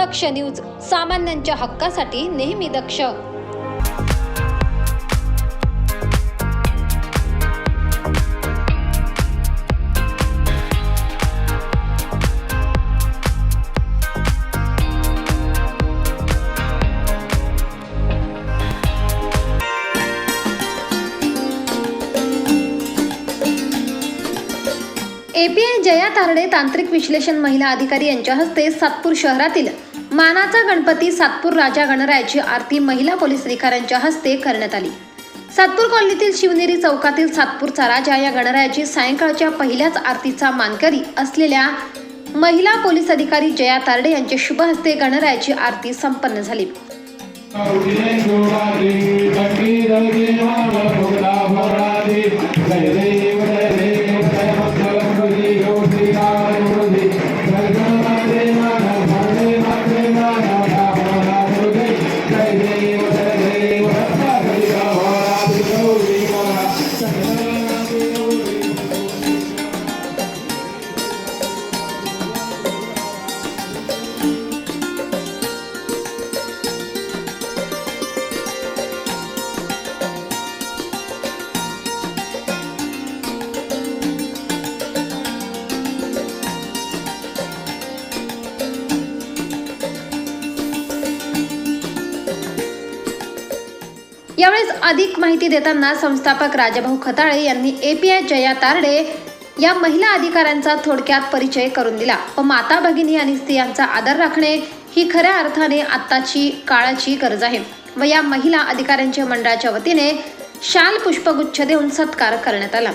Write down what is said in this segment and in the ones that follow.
दक्ष news सामान्यांच्या हक्कासाठी नेहमी दक्ष. एपीआय जया तारडे तांत्रिक विश्लेषण महिला अधिकारी यांच्या हस्ते सातपूर शहरातील मानाचा गणपती सातपूर राजा गणरायाची आरती महिला पोलीस अधिकाऱ्यांच्या हस्ते करण्यात आली. सातपूर कॉलनीतील शिवनेरी चौकातील सातपूरचा राजा या गणरायाची सायंकाळच्या पहिल्याच आरतीचा मानकरी असलेल्या महिला पोलीस अधिकारी जया तारडे यांच्या शुभ हस्ते गणरायाची आरती संपन्न झाली. यावेळेस अधिक माहिती देताना संस्थापक राजाभाऊ खताळे यांनी एपीआय जया तारडे या महिला अधिकाऱ्यांचा थोडक्यात परिचय करून दिला. व माता भगिनी आणि स्त्रियांचा आदर राखणे ही खऱ्या अर्थाने आत्ताची काळाची गरज आहे. व या महिला अधिकाऱ्यांच्या मंडळाच्या वतीने शाल पुष्पगुच्छ देऊन सत्कार करण्यात आला.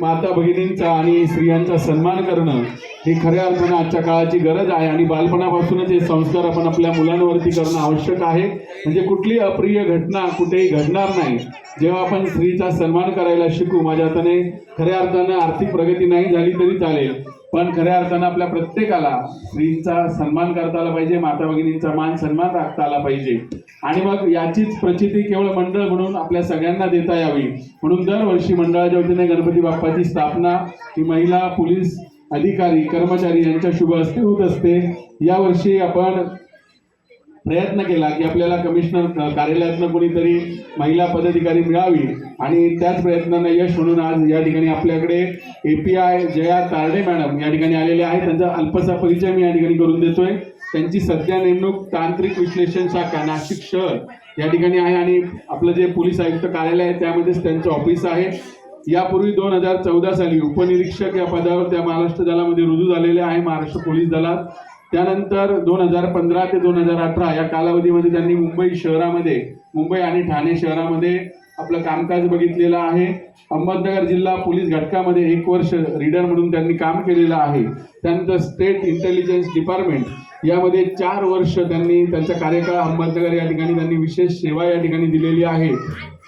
माता भगिनींचा आणि स्त्रियांचा सन्मान करणं ही खऱ्या अर्थानं आजच्या काळाची गरज आहे आणि बालपणापासूनच हे संस्कार आपण आपल्या मुलांवरती करणं आवश्यक आहे. म्हणजे कुठली अप्रिय घटना कुठेही घडणार नाही. जेव्हा आपण स्त्रीचा सन्मान करायला शिकू माझ्या हाताने खऱ्या अर्थानं आर्थिक प्रगती नाही झाली तरी चालेल. पण खऱ्या अर्थानं आपल्या प्रत्येकाला स्त्रीचा सन्मान करता आला पाहिजे माता भगिनींचा मान सन्मान राखता आला पाहिजे. आणि मग याचीच प्रचिती केवळ मंडळ म्हणून आपल्या सगळ्यांना देता यावी. म्हणून दरवर्षी मंडळाच्या वतीने गणपती बाप्पाची स्थापना ही महिला पोलीस अधिकारी कर्मचारी यांच्या शुभ हस्ते होत असते. यावर्षी आपण प्रयत्न केला की आपल्याला कमिशनर कार्यालयातनं कोणीतरी महिला पदाधिकारी मिळावी आणि त्याच प्रयत्नांना यश म्हणून आज या ठिकाणी आपल्याकडे A P I Jaya Tarde madam या ठिकाणी आलेले आहेत. त्यांचा अल्पसा परिचय मी या ठिकाणी करून देतोय. त्यांची सध्या नेमणूक तांत्रिक विश्लेषण शाखा नाशिक शहर या ठिकाणी आहे आणि आपलं जे पोलीस आयुक्त कार्यालय आहे त्यामध्येच त्यांचं ऑफिस आहे. यापूर्वी दोन हजार चौदा साली उपनिरीक्षक या पदावर त्या महाराष्ट्र दलामध्ये रुजू झालेले आहे महाराष्ट्र पोलीस दलात. त्यानंतर दोन हजार पंधरा ते दोन हजार अठरा या कालावधीमध्ये त्यांनी मुंबई शहरामध्ये मुंबई आणि ठाणे शहरामध्ये आपलं कामकाज बघितलेलं आहे. अहमदनगर जिल्हा पोलीस घटकामध्ये एक वर्ष रीडर म्हणून त्यांनी काम केलेलं आहे. त्यानंतर स्टेट इंटेलिजन्स डिपार्टमेंट यामध्ये चार वर्ष त्यांनी त्यांचा कार्यकाळ अहमदनगर या ठिकाणी त्यांनी विशेष सेवा या ठिकाणी दिलेली आहे.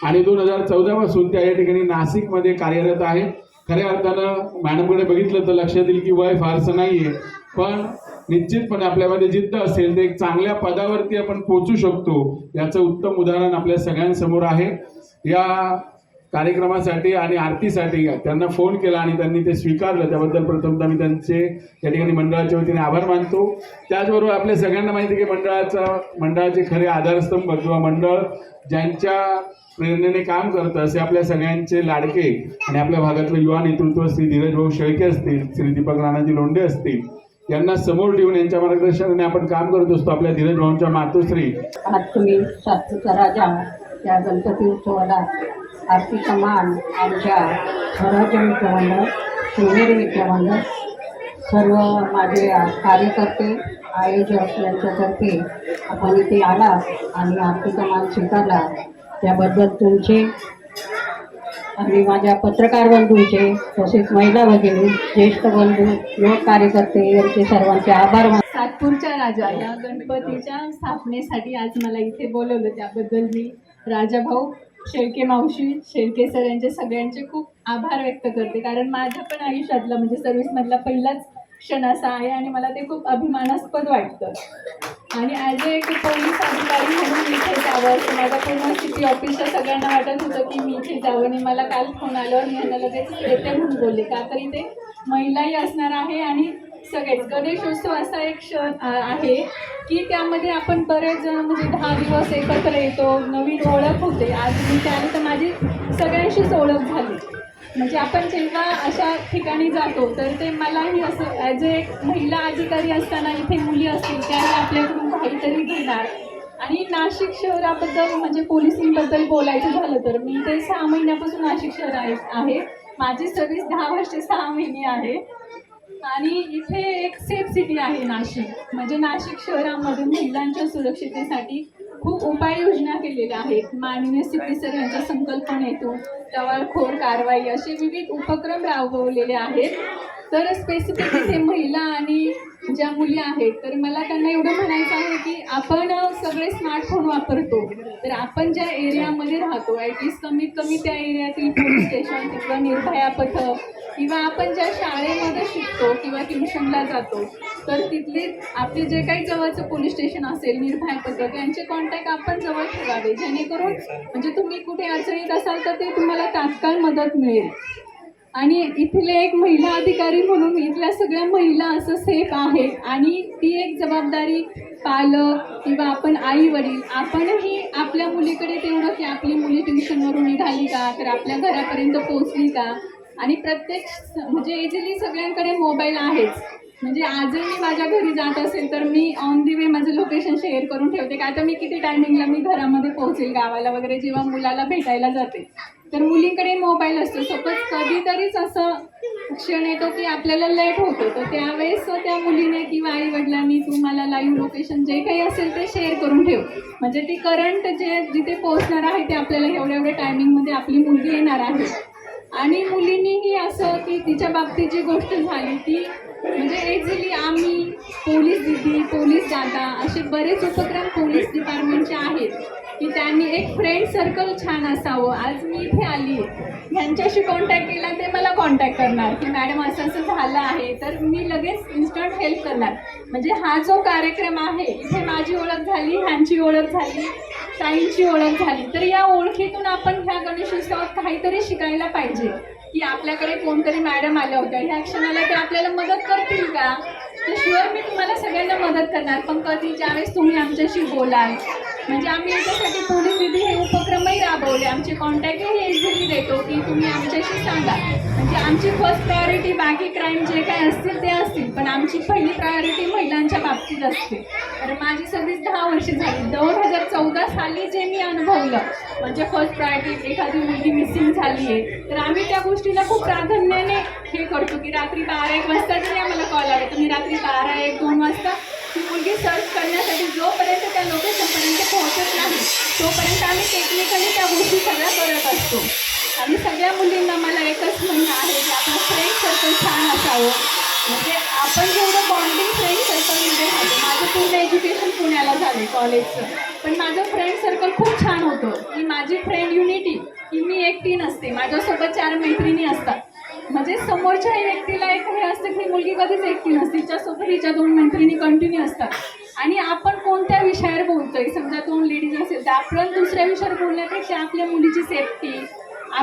आणि दोन हजार चौदा पासून त्या या ठिकाणी नाशिकमध्ये कार्यरत आहे. खऱ्या अर्थानं मॅडमकडे बघितलं तर लक्षात येईल की वय फारसं नाही आहे पण निश्चितपणे आपल्यामध्ये जिद्द असेल तर एक चांगल्या पदावरती आपण पोचू शकतो. याचं उत्तम उदाहरण आपल्या सगळ्यांसमोर आहे. या कार्यक्रमासाठी आणि आरतीसाठी त्यांना फोन केला आणि त्यांनी ते स्वीकारलं. त्याबद्दल प्रथमतः मी त्यांचे या ठिकाणी मंडळाच्या वतीने आभार मानतो. त्याचबरोबर आपल्या सगळ्यांना माहिती की मंडळाचा मंडळाचे खरे आधारस्तंभ किंवा मंडळ ज्यांच्या प्रेरणेने काम करतं असे आपल्या सगळ्यांचे लाडके आणि आपल्या भागातलं युवा नेतृत्व श्री धीरज भाऊ शेळके असतील श्री दीपक राणाजी लोंढे असतील यांना समोर ठेवून यांच्या मार्गदर्शनाने आपण काम करत असतो. आपल्या धीरज भाऊंच्या मातोश्री तुम्ही त्या गणपती उत्सवाला आर्थिक मान आमच्या स्वराज्य मित्रमंडळ शिवनेरी मित्रमंडळ सर्व माझे कार्यकर्ते आयोजक यांच्यातर्फे आपण इथे आला आणि आर्थिक मान स्वीकारला. त्याबद्दल तुमचे आणि माझ्या पत्रकार बंधूंचे तसेच महिला भगिनी ज्येष्ठ बंधू युवक कार्यकर्ते यांचे सर्वांचे आभार मान सातपूरच्या राजा या गणपतीच्या स्थापनेसाठी आज मला इथे बोलवलं. त्याबद्दल मी राजाभाऊ शेळके मावशी शेळके सर यांचे सगळ्यांचे खूप आभार व्यक्त करते. कारण माझ्या पण आयुष्यातला म्हणजे सर्व्हिसमधला पहिलाच क्षण असा आहे आणि मला ते खूप अभिमानास्पद वाटतं. आणि ॲज एक पोलीस अधिकारी म्हणून मी इथे जावं असं माझ्या पूर्ण सिटी ऑफिसच्या सगळ्यांना वाटत होतं की मी इथे जावं आणि मला काल फोन आल्यावर मी लगेच येते म्हणून बोलले का तर इथे महिलाही असणार आहे आणि सगळेच. गणेशोत्सव असा एक क्षण आहे की त्यामध्ये आपण बरेच जण म्हणजे दहा दिवस एकत्र येतो नवीन ओळख होते. आज मी त्याने तर माझी सगळ्यांशीच ओळख झाली. म्हणजे आपण जेव्हा अशा ठिकाणी जातो तर ते मलाही असं ॲज एक महिला अधिकारी असताना इथे मुली असतील त्याही आपल्याकडून काहीतरी घेणार. आणि नाशिक शहराबद्दल म्हणजे पोलिसिंगबद्दल बोलायचं झालं तर मी ते सहा महिन्यापासून नाशिक शहर आहे आहे. माझी सर्विस दहा वर्षे सहा महिने आहे. आणि इथे एक सेफ सिटी आहे नाशिक. म्हणजे नाशिक शहरामध्ये महिलांच्या सुरक्षितेसाठी खूप उपाययोजना केलेल्या आहेत. माननीय सिटी सर यांच्या संकल्पनेतून टवाळखोर कारवाई असे विविध उपक्रम राबवलेले आहेत. तर स्पेसिफिक इथे महिला आणि ज्या मुली आहेत तर मला त्यांना एवढं म्हणायचं आहे की आपण सगळे स्मार्टफोन वापरतो. तर आपण ज्या एरियामध्ये राहतो ॲटलिस्ट कमीत कमी त्या एरियातील पोलीस स्टेशन किंवा निर्भया पथक किंवा आपण ज्या शाळेमध्ये शिकतो किंवा ट्युशनला जातो तर तिथले आपले जे काही जवळचं पोलीस स्टेशन असेल निर्भय पथक यांचे कॉन्टॅक्ट आपण जवळ ठेवावे. जेणेकरून म्हणजे तुम्ही कुठे अडचणीत असाल तर ते तुम्हाला तात्काळ मदत मिळेल. आणि इथले एक महिला अधिकारी म्हणून इथल्या सगळ्या महिला असं सेफ आहेत. आणि ती एक जबाबदारी पालक किंवा आपण आई वडील आपणही आपल्या मुलीकडे तेवढं की आपली मुली ट्युशनवरून निघाली का? तर आपल्या घरापर्यंत पोचली का? आणि प्रत्येक म्हणजे इझिली सगळ्यांकडे मोबाईल आहेच. म्हणजे आजही मी माझ्या घरी जात असेल तर मी ऑन दी वे माझं लोकेशन शेअर करून ठेवते. का तर मी किती टायमिंगला मी घरामध्ये पोहोचेल गावाला वगैरे जेव्हा मुलाला भेटायला जाते. तर मुलीकडे मोबाईल असतो. सपोज कधीतरीच असं क्षण येतो की आपल्याला लेट होतो. तर त्यावेळेस त्या मुलीने किंवा आई वडिलांनी तुम्हाला लाईव्ह लोकेशन जे काही असेल ते शेअर करून ठेव. म्हणजे ती करंट जे जिथे पोहोचणार आहे ते आपल्याला एवढ्या एवढ्या टायमिंगमध्ये आपली मुलगी येणार आहे. आणि मुलींनीही असं की तिच्या बाबतीत जी गोष्ट झाली ती म्हणजे इझिली आम्ही पोलीस दिदी पोलीस दादा असे बरेच उपक्रम पोलीस डिपार्टमेंटचे आहेत की त्यांनी एक फ्रेंड सर्कल छान असावं. आज मी इथे आली. आहे ह्यांच्याशी कॉन्टॅक्ट केला ते मला कॉन्टॅक्ट करणार की मॅडम असं असं झालं आहे. तर मी लगेच इन्स्टंट हेल्प करणार. म्हणजे हा जो कार्यक्रम आहे इथे माझी ओळख झाली ह्यांची ओळख झाली साईंची ओळख झाली. तर या ओळखीतून आपण ह्या गणेशोत्सवात काहीतरी शिकायला पाहिजे. की आपल्याकडे कोणतरी मॅडम आल्या होत्या. ह्या क्षणाला ते आपल्याला मदत करतील का? तर शुअर मी तुम्हाला सगळ्यांना मदत करणार पण कधी ज्यावेळेस तुम्ही आमच्याशी बोलाल म्हणजे आम्ही याच्यासाठी पोलीस विधी हे उपक्रमही राबवले. आमचे कॉन्टॅक्टही इझिली देतो की तुम्ही आमच्याशी सांगा. म्हणजे आमची फर्स्ट प्रायोरिटी बाकी क्राईम जे काही असतील ते असतील पण आमची पहिली प्रायोरिटी महिलांच्या बाबतीत असते. तर माझी सर्विस दहा वर्ष झाली. दोन हजार चौदा साली जे मी अनुभवलं म्हणजे फर्स्ट प्रायोरिटी एखादी मुलगी मिसिंग झाली आहे तर आम्ही त्या गोष्टीला खूप प्राधान्याने हे करतो की रात्री बारा एक वाजता जरी आम्हाला कॉल आला तर मी रात्री बारा एक दोन वाजता ती मुलगी सर्च करण्यासाठी जोपर्यंत त्या लोकेशनपर्यंत पोहोचत नाही तोपर्यंत आम्ही टेक्निकली त्या गोष्टी सगळ्या करत असतो. आणि सगळ्या मुलींना मला एकच म्हणणं आहे की आपलं फ्रेंड सर्कल छान असावं. म्हणजे आपण जेवढं बॉन्डिंग फ्रेंड सर्कलमध्ये राहतो माझं पूर्ण एज्युकेशन पुण्याला झाले कॉलेजचं पण माझं फ्रेंड सर्कल खूप छान होतं. की माझी फ्रेंड युनिटी की मी एकटी नसते. माझ्यासोबत चार मैत्रिणी असतात. म्हणजे समोरच्या व्यक्तीला एक हे असतं की मुलगी कधीच एकटी नसते. तिच्यासोबत हिच्या दोन मैत्रिणी कंटिन्यू असतात. आणि आपण कोणत्या विषयावर बोलतोय? समजा दोन लेडीज असेल तर आपण दुसऱ्या विषयावर बोलण्यापेक्षा आपल्या मुलीची सेफ्टी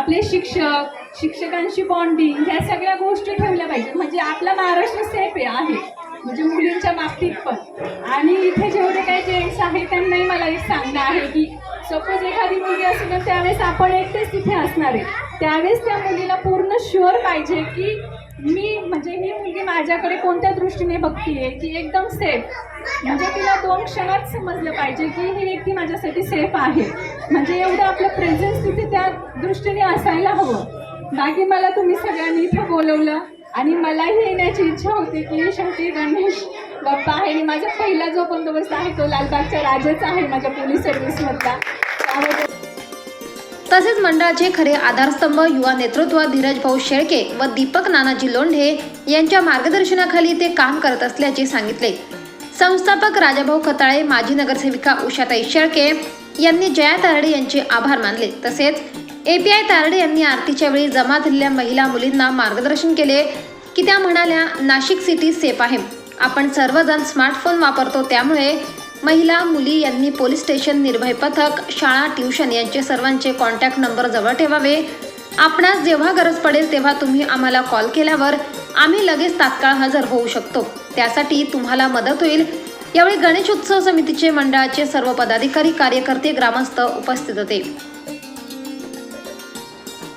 आपले शिक्षक शिक्षकांशी बॉन्डिंग ह्या सगळ्या गोष्टी ठेवल्या पाहिजेत. म्हणजे आपला महाराष्ट्र सेफ आहे आहे. म्हणजे मुलींच्या बाबतीत पण. आणि इथे जेवढे काही जेंट्स आहेत त्यांनाही मला एक सांगणं आहे की सपोज एखादी मुलगी असेल तर त्यावेळेस आपण एकटेच तिथे असणार आहे. त्यावेळेस त्या मुलीला पूर्ण शुअर पाहिजे की मी म्हणजे ही मुलगी माझ्याकडे कोणत्या दृष्टीने बघतीये की एकदम सेफ म्हणजे तिला दोन क्षणात समजलं पाहिजे की ही व्यक्ती माझ्यासाठी सेफ आहे. म्हणजे एवढं आपलं प्रेझेन्स तिथे त्या दृष्टीने असायला हवं. बाकी मला तुम्ही सगळ्यांनी इथं बोलवलं आणि मलाही येण्याची इच्छा होती की शेवटी गणेश बाप्पा आहे. आणि माझा पहिला जो बंदोबस्त आहे तो लालबागच्या राजाचा आहे माझ्या पोलीस सर्व्हिसमधला त्यामध्ये तसेच मंडळाचे खरे आधारस्तंभ युवा नेतृत्व धीरज भाऊ शेळके व दीपक नानाजी लोंढे यांच्या मार्गदर्शनाखाली ते काम करत असल्याचे सांगितले. संस्थापक राजाभाऊ खताळे माजी नगरसेविका उषाताई शेळके यांनी जया तारडे यांचे आभार मानले. तसेच एपीआय तारडे यांनी आरतीच्या वेळी जमा झालेल्या महिला मुलींना मार्गदर्शन केले की त्या म्हणाल्या नाशिक सिटी सेफ आहे. आपण सर्वजण स्मार्टफोन वापरतो. त्यामुळे महिला मुली यांनी पोलीस स्टेशन निर्भय पथक शाळा ट्युशन यांचे सर्वांचे कॉन्टॅक्ट नंबर जवळ ठेवावे. आपणास जेव्हा गरज पडेल तेव्हा तुम्ही आम्हाला कॉल केल्यावर आम्ही लगेच तात्काळ हजर होऊ शकतो. त्यासाठी तुम्हाला मदत होईल. यावेळी गणेशोत्सव समितीचे मंडळाचे सर्व पदाधिकारी कार्यकर्ते ग्रामस्थ उपस्थित होते.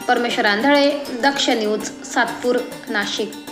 परमेश्वर आंधळे दक्ष न्यूज सातपूर नाशिक.